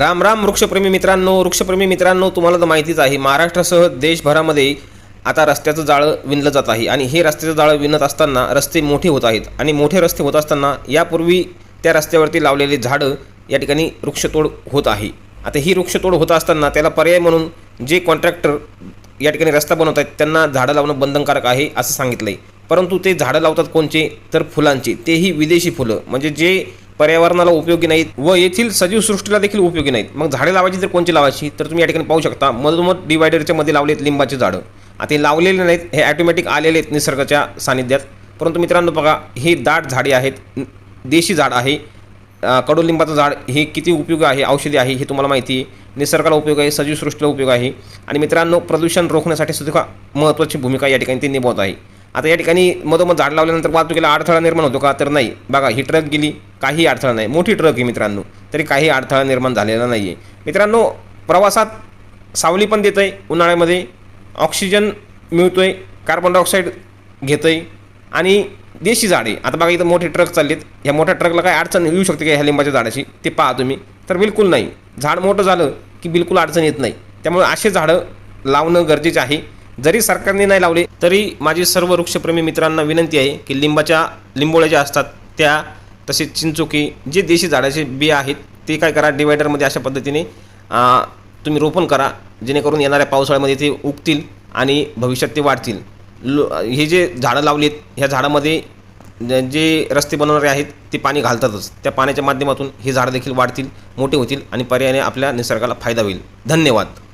राम राम वृक्षप्रेमी मित्रांनो वृक्षप्रेमी मित्रांनो तुम्हाला तर माहितीच आहे महाराष्ट्रासह देशभरामध्ये आता रस्त्याचं जाळं विणलं जात आहे. आणि हे रस्त्याचं जाळं विणत असताना रस्ते मोठे होत आहेत. आणि मोठे रस्ते होत असताना यापूर्वी त्या रस्त्यावरती लावलेले झाडं या ठिकाणी वृक्षतोड होत आहे. आता ही वृक्षतोड होत असताना त्याला पर्याय म्हणून जे कॉन्ट्रॅक्टर या ठिकाणी रस्ता बनवत आहेत त्यांना झाडं लावणं बंधनकारक आहे असं सांगितलं आहे परंतु ते झाडं लावतात कोणचे? तर फुलांची. तेही विदेशी फुलं. म्हणजे जे पर्यावरणाला उपयोगी नाहीत व येथील सजीव सृष्टीला देखील उपयोगी नाहीत. मग झाडे लावायची तर कोणची लावायची तर तुम्ही या ठिकाणी पाहू शकता मधोमध डिवायडरच्या मध्ये लावलेत लिंबाची झाडं. आता हे लावलेले नाहीत हे ॲटोमॅटिक आलेले आहेत निसर्गाच्या सानिध्यात. परंतु मित्रांनो बघा ही दाट झाडे आहेत देशी झाड आहे कडुलिंबाचं झाड हे किती उपयोगी आहे औषधी आहे हे तुम्हाला माहिती आहे. निसर्गाला उपयोग आहे सजीव सृष्टीला उपयोग आहे. आणि मित्रांनो प्रदूषण रोखण्यासाठी सुद्धा महत्त्वाची भूमिका या ठिकाणी ते निभावत आहे. आता या ठिकाणी मधोमध झाड लावल्यानंतर वाहतुकीला अडथळा निर्माण होतो का? तर नाही. बघा ही ट्रक गेली काही अडथळा नाही. मोठी ट्रक आहे मित्रांनो. तरी काही अडथळा निर्माण झालेला नाही आहे मित्रांनो प्रवासात सावली पण देतं आहे उन्हाळ्यामध्ये ऑक्सिजन मिळतो आहे कार्बन डायऑक्साईड घेतं आहे आणि देशी झाडे. आता बघा इथं मोठे ट्रक चाललेत. ह्या मोठ्या ट्रकला काय अडचण येऊ शकते का ह्या लिंबाच्या झाडाची ते पहा तुम्ही. तर बिलकुल नाही. झाड मोठं झालं की बिलकुल अडचण येत नाही. त्यामुळे असे झाडं लावणं गरजेचे आहे. जरी सरकारने नाही लावले तरी माझी सर्व वृक्षप्रेमी मित्रांना विनंती आहे की लिंबाच्या लिंबोळ्या ज्या असतात त्या तसेच चिंचोकी जे देशी झाडाचे बिया आहेत ते काय करा डिवायडरमध्ये अशा पद्धतीने तुम्ही रोपण करा जेणेकरून येणाऱ्या पावसाळ्यामध्ये ते उगतील आणि भविष्यात ते वाढतील. लो हे जे झाडं लावलीत ह्या झाडामध्ये जे रस्ते बनवणारे आहेत ते पाणी घालतातच. त्या पाण्याच्या माध्यमातून हे झाडं देखील वाढतील मोठे होतील आणि पर्यायाने आपल्या निसर्गाला फायदा होईल. धन्यवाद.